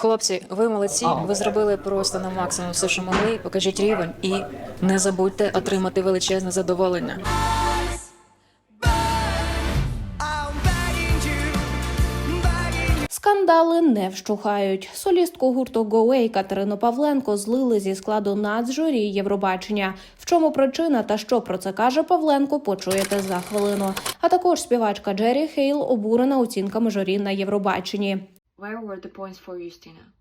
Хлопці, ви молодці. Ви зробили просто на максимум все, що могли. Покажіть рівень і не забудьте отримати величезне задоволення. Скандали не вщухають. Солістку гурту «Go Катерину Павленко злили зі складу нацжурі Євробачення. В чому причина та що про це каже Павленко, почуєте за хвилину. А також співачка Джері Хейл обурена оцінками журі на Євробаченні. Where were the points for Justina?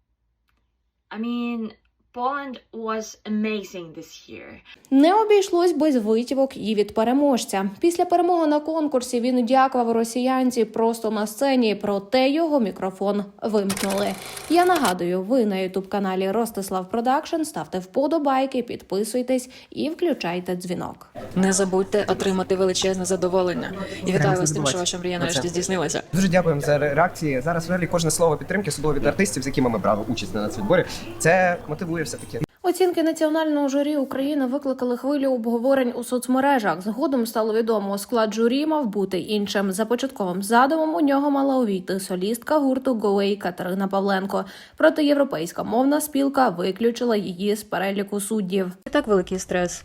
I mean, Poland was amazing this year. Не обійшлось без витівок і від переможця. Після перемоги на конкурсі він дякував росіянці просто на сцені, проте його мікрофон вимкнули. Я нагадую, ви на ютуб каналі Ростислав Продакшн ставте вподобайки, підписуйтесь і включайте дзвінок. Не забудьте отримати величезне задоволення. І вітаю вас з тим, що ваша мрія нарешті здійснилася. Дуже дякуємо за реакції. Зараз взагалі кожне слово підтримки судово від артистів, з якими ми брали участь на нацвідборі. Це мотивує все таки. Оцінки національного журі України викликали хвилю обговорень у соцмережах. Згодом стало відомо, склад журі мав бути іншим. За початковим задумом у нього мала увійти солістка гурту «Гоей» Катерина Павленко. Проте європейська мовна спілка виключила її з переліку суддів. І так великий стрес,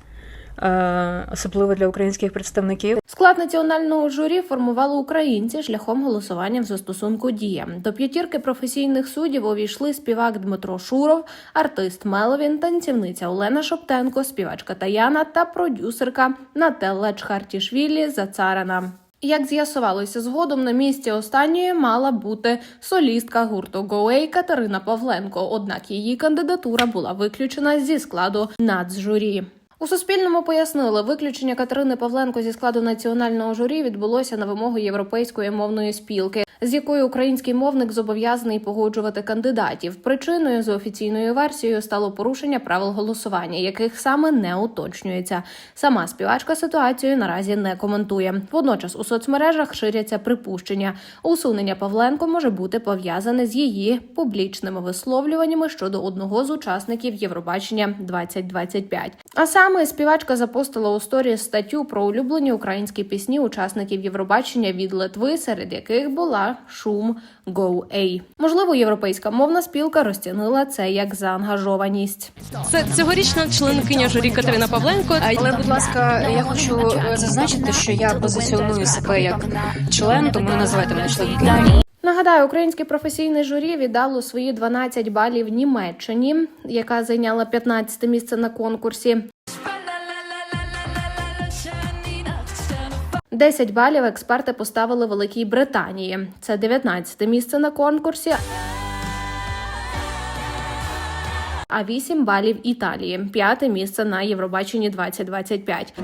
особливо для українських представників. Склад національного журі формували українці шляхом голосування в застосунку Дія. До п'ятірки професійних суддів увійшли співак Дмитро Шуров, артист Меловін, танцівниця Олена Шоптенко, співачка Таяна та продюсерка Нателла Чхартішвілі Зацарана. Як з'ясувалося згодом, на місці останньої мала бути солістка гурту «Гоей» Катерина Павленко, однак її кандидатура була виключена зі складу нацжурі. У Суспільному пояснили, виключення Катерини Павленко зі складу національного журі відбулося на вимогу європейської мовної спілки, з якою український мовник зобов'язаний погоджувати кандидатів. Причиною за офіційною версією стало порушення правил голосування, яких саме не уточнюється. Сама співачка ситуацію наразі не коментує. Водночас у соцмережах ширяться припущення. Усунення Павленко може бути пов'язане з її публічними висловлюваннями щодо одного з учасників Євробачення 2025. А саме співачка запостила у сторі статтю про улюблені українські пісні учасників Євробачення від Литви, серед яких була шум «Go A». Можливо, європейська мовна спілка розцінила це як заангажованість. Це цьогорічна членкиня журі Катерина Павленко. Але, будь ласка, я хочу зазначити, що я позиціоную себе як член, тому не називайте мене членкиною. Нагадаю, українське професійне журі віддало свої 12 балів Німеччині, яка зайняла 15 місце на конкурсі. 10 балів експерти поставили Великій Британії. Це 19 місце на конкурсі. А 8 балів Італії, п'яте місце на Євробаченні 2025.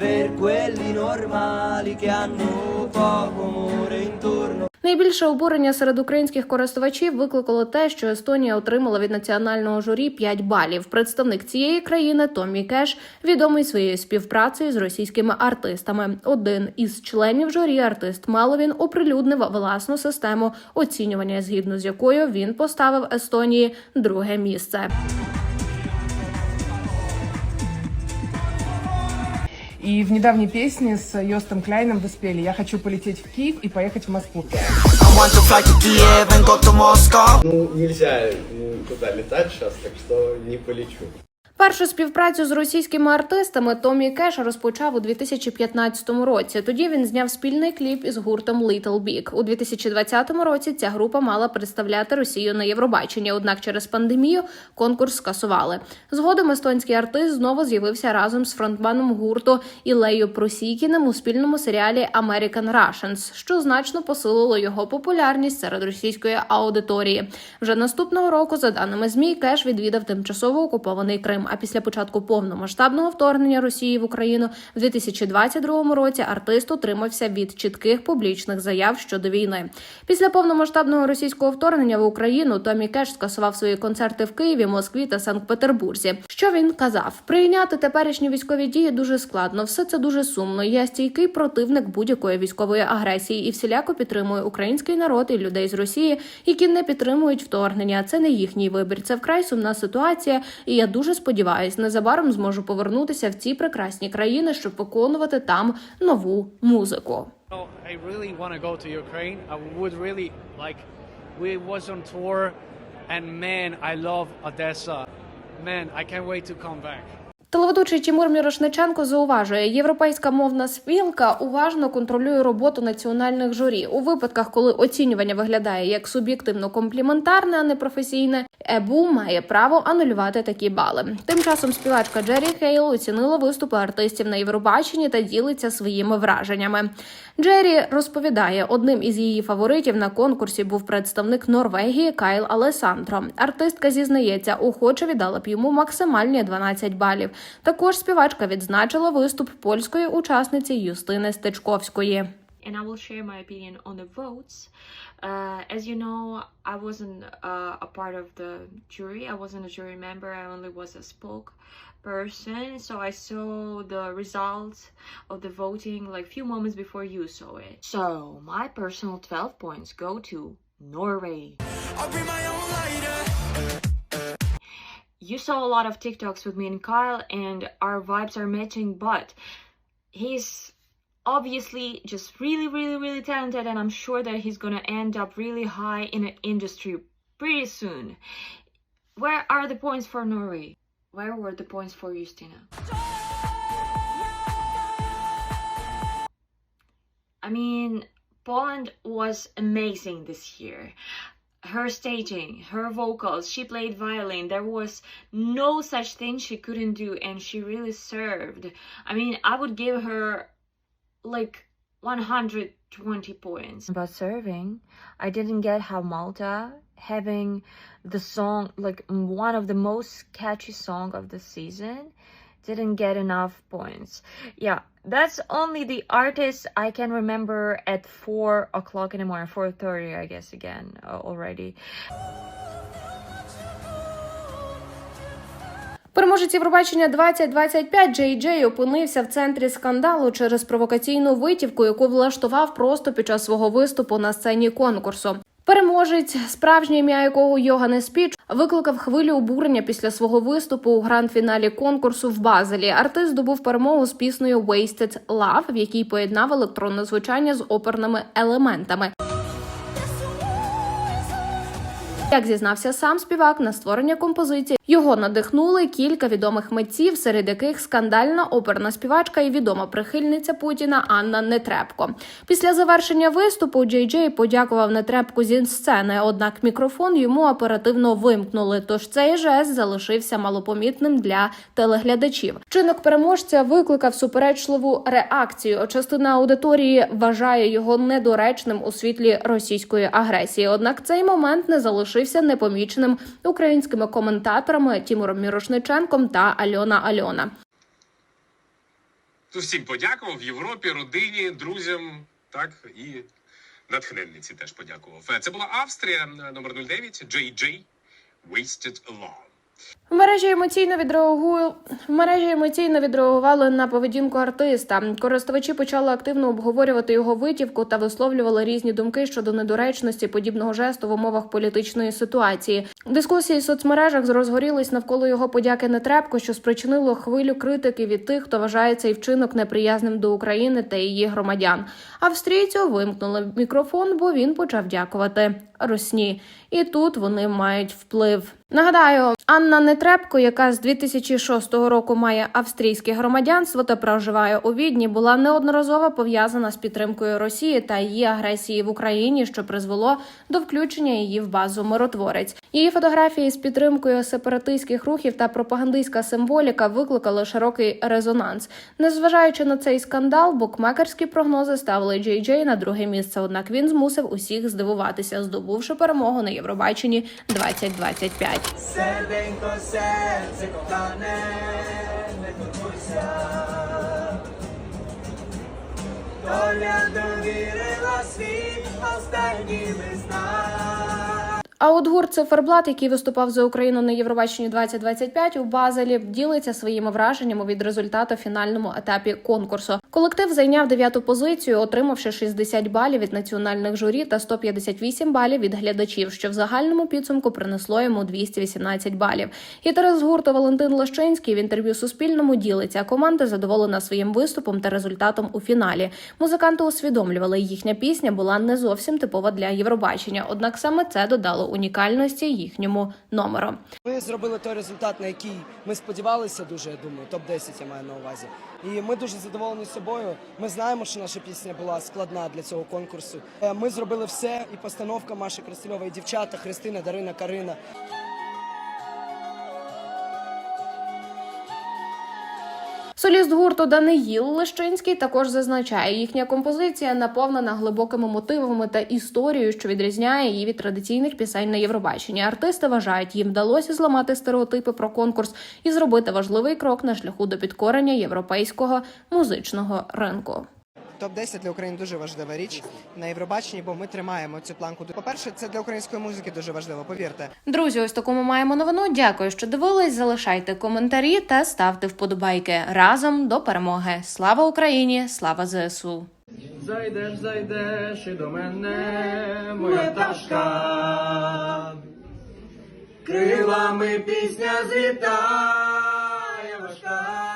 Per quelli normali che hanno poco amore intorno. Найбільше обурення серед українських користувачів викликало те, що Естонія отримала від національного журі 5 балів. Представник цієї країни Томмі Кеш відомий своєю співпрацею з російськими артистами. Один із членів журі, артист Маловін, оприлюднив власну систему оцінювання, згідно з якою він поставив Естонії друге місце. И в недавней песне с Йостом Кляйном вы спели «Я хочу полететь в Киев и поехать в Москву». Ну, нельзя никуда летать сейчас, так что не полечу. Першу співпрацю з російськими артистами Томі Кеш розпочав у 2015 році. Тоді він зняв спільний кліп із гуртом Little Big. У 2020 році ця група мала представляти Росію на Євробаченні. Однак через пандемію конкурс скасували. Згодом естонський артист знову з'явився разом з фронтменом гурту Ілею Просікіним у спільному серіалі American Russians, що значно посилило його популярність серед російської аудиторії. Вже наступного року, за даними змі, Кеш відвідав тимчасово окупований Крим. А після початку повномасштабного вторгнення Росії в Україну в 2022 році артист утримався від чітких публічних заяв щодо війни. Після повномасштабного російського вторгнення в Україну Томі Кеш скасував свої концерти в Києві, Москві та Санкт-Петербурзі. Що він казав? Прийняти теперішні військові дії дуже складно. Все це дуже сумно. Я стійкий противник будь-якої військової агресії і всіляко підтримую український народ і людей з Росії, які не підтримують вторгнення. Це не їхній вибір. Це вкрай сумна ситуація, і я дуже сподіваюся. Сподіваюсь, незабаром зможу повернутися в ці прекрасні країни, щоб виконувати там нову музику. I really want to go to Ukraine. I would really like. We was on tour, and man, I love Odessa. Man, I can't wait to come back. Телеведучий Тимур Мірошниченко зауважує, європейська мовна спілка уважно контролює роботу національних журі у випадках, коли оцінювання виглядає як суб'єктивно компліментарне, а не професійне. ЕБУ має право анулювати такі бали. Тим часом співачка Джері Хейл оцінила виступи артистів на Євробаченні та ділиться своїми враженнями. Джері розповідає, одним із її фаворитів на конкурсі був представник Норвегії Кайл Алесандро. Артистка зізнається, охоче віддала б йому максимальні 12 балів. Також співачка відзначила виступ польської учасниці Юстини Стечковської. And I will share my opinion on the votes. Uh, as you know, I wasn't uh, a part of the jury. I wasn't a jury member. I only was a spokesperson. So I saw the results of the voting like few moments before you saw it. So my personal 12 points go to Norway. You saw a lot of TikToks with me and Kyle, and our vibes are matching, but he's obviously just really, really, really talented, and I'm sure that he's gonna end up really high in the industry pretty soon. Where are the points for Norway? Where were the points for Justina? I mean, Poland was amazing this year. Her staging, her vocals, she played violin. There was no such thing she couldn't do, and she really served. I mean, I would give her like 120 points. About serving, I didn't get how Malta having the song like one of the most catchy song of the season didn't get enough points. Yeah, that's only the artist I can remember at four o'clock in the morning, four thirty, I guess again already. Переможець Євробачення 2025 Джей Джей опинився в центрі скандалу через провокаційну витівку, яку влаштував просто під час свого виступу на сцені конкурсу. Переможець, справжнє ім'я якого Йоганес Піч, викликав хвилю обурення після свого виступу у гранд-фіналі конкурсу в Базелі. Артист здобув перемогу з піснею Wasted Love, в якій поєднав електронне звучання з оперними елементами. Як зізнався сам співак на створення композиції, його надихнули кілька відомих митців, серед яких скандальна оперна співачка і відома прихильниця Путіна Анна Нетребко. Після завершення виступу Джей Джей подякував Нетребку зі сцени, однак мікрофон йому оперативно вимкнули. Тож цей жест залишився малопомітним для телеглядачів. Чинок переможця викликав суперечливу реакцію. Частина аудиторії вважає його недоречним у світлі російської агресії. Однак цей момент не залишився непоміченим українськими коментаторами Тімуром Мірошниченком та Альона Альона. Всім подякував в Європі, родині, друзям, так і натхненниці теж подякував. Е, Це була Австрія, номер 09, JJ, Wasted Love. В мережі емоційно відреагу мережі емоційно відреагували на поведінку артиста. Користувачі почали активно обговорювати його витівку та висловлювали різні думки щодо недоречності подібного жесту в умовах політичної ситуації. Дискусії в соцмережах розгорілись навколо його подяки Нетребко, що спричинило хвилю критики від тих, хто вважає цей вчинок неприязним до України та її громадян. Австрійцю вимкнули мікрофон, бо він почав дякувати Росні. І тут вони мають вплив. Нагадаю, Анна Нетребко, яка з 2006 року має австрійське громадянство та проживає у Відні, була неодноразово пов'язана з підтримкою Росії та її агресії в Україні, що призвело до включення її в базу миротворець. Її фотографії з підтримкою сепаратистських рухів та пропагандистська символіка викликали широкий резонанс. Незважаючи на цей скандал, букмекерські прогнози ставили Джей Джей на друге місце. Однак він змусив усіх здивуватися, здобувши перемогу на Євробаченні 2025. Серденько, серце кохане, не турбуйся. Доля довірила світ останніми знак. А от гурт Циферблат, який виступав за Україну на Євробаченні 2025 у Базелі, ділиться своїми враженнями від результату фінальному етапі конкурсу. Колектив зайняв дев'яту позицію, отримавши 60 балів від національних журі та 158 балів від глядачів, що в загальному підсумку принесло йому 218 балів. Гітарист гурту Валентин Лещинський в інтерв'ю Суспільному ділиться. Команда задоволена своїм виступом та результатом у фіналі. Музиканти усвідомлювали, їхня пісня була не зовсім типова для Євробачення, однак саме це додало унікальності їхньому номеру. Ми зробили той результат, на який ми сподівалися дуже, я думаю, топ-10 я маю на увазі. І ми дуже задоволені собою. Ми знаємо, що наша пісня була складна для цього конкурсу. Е, Ми зробили все, і постановка Маші Красильова, і дівчата, Христина, Дарина, Карина. Соліст гурту Даниїл Лещинський також зазначає, їхня композиція наповнена глибокими мотивами та історією, що відрізняє її від традиційних пісень на Євробаченні. Артисти вважають, їм вдалося зламати стереотипи про конкурс і зробити важливий крок на шляху до підкорення європейського музичного ринку. Топ-10 для України дуже важлива річ на Євробаченні, бо ми тримаємо цю планку. По-перше, це для української музики дуже важливо, повірте. Друзі, ось таку ми маємо новину. Дякую, що дивились. Залишайте коментарі та ставте вподобайки разом до перемоги. Слава Україні! Слава ЗСУ! Зайдеш, зайдеш і до мене, моя пташка. Крилами пісня злітає важка.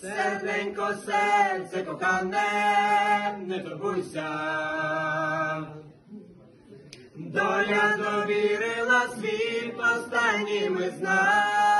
Серденько, серце кохане, не турбуйся. Доля довірила світ останнім із нас.